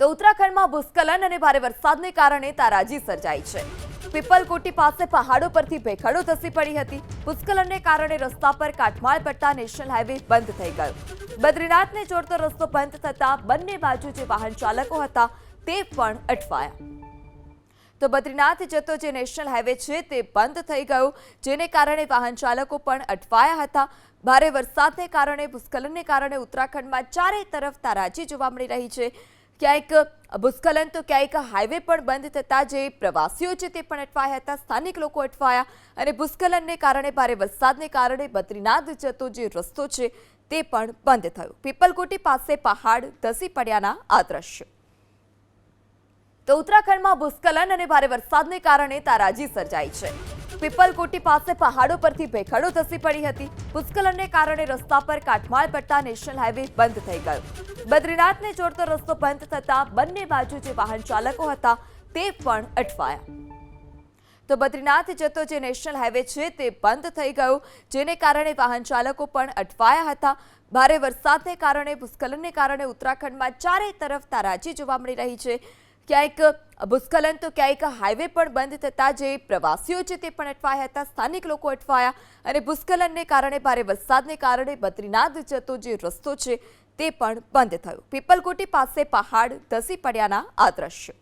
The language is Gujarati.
તો ઉત્તરાખંડમાં ભૂસ્ખલન અને ભારે વરસાદને કારણે તારાજી સર્જાઈ છે. પીપલકોટી પાસે પહાડો પરથી ભેખડો ધસી પડી હતી. ભૂસ્ખલનને કારણે રસ્તા પર કાટમાળ પડતા નેશનલ હાઈવે બંધ થઈ ગયો. બદ્રીનાથને જોડતો રસ્તો બંધ થતા બંને બાજુ જે વાહન ચાલકો હતા તે પણ અટવાયા. તો બદ્રીનાથ જતો જે નેશનલ હાઈવે છે તે બંધ થઈ ગયો, જેને કારણે વાહન ચાલકો પણ અટવાયા હતા. ભારે વરસાદને કારણે, ભૂસ્ખલનને કારણે ઉત્તરાખંડમાં ચારે તરફ તારાજી જોવા મળી રહી છે. ક્યાંક ભૂસ્ખલન તો ક્યાંક હાઈવે પણ બંધ થતા જે પ્રવાસીઓ છે તે પણ અટવાયા હતા, સ્થાનિક લોકો અટવાયા અને ભૂસ્ખલનને કારણે ભારે વરસાદને કારણે બદ્રીનાથ જતો જે રસ્તો છે તે પણ બંધ થયો. પીપલકોટી પાસે પહાડ ધસી પડ્યાના આ દ્રશ્યો. તો ઉત્તરાખંડમાં ભૂસ્ખલન અને ભારે વરસાદને કારણે તારાજી સર્જાઈ છે. પીપલકોટી પાસે પહાડો પરથી ભેખડો ધસી પડી હતી. ભૂસ્ખલનને કારણે રસ્તા પર કાટમાળ પડતા નેશનલ હાઈવે બંધ થઈ ગયો. બદ્રીનાથને જોડતો રસ્તો બંધ થતા બંને બાજુ જે વાહન ચાલકો હતા, તે પણ અટવાયા. તો બદ્રીનાથ જતો જે નેશનલ હાઈવે છે તે બંધ થઈ ગયો, જેને કારણે વાહન ચાલકો પણ અટવાયા હતા. ભારે વરસાદને કારણે, ભૂસ્ખલનને કારણે ઉત્તરાખંડમાં ચારે તરફ તારાજી જોવા મળી રહી છે. ક્યાંક ભૂસ્ખલન તો ક્યાંક હાઈવે પણ બંધ થતા જે પ્રવાસીઓ છે તે પણ અટવાયા હતા, સ્થાનિક લોકો અટવાયા અને ભૂસ્ખલનને કારણે, ભારે વરસાદને કારણે બદ્રીનાથ જતો જે રસ્તો છે તે પણ બંધ થયો. પીપલકોટી પાસે પહાડ ધસી પડ્યાના આ દ્રશ્યો.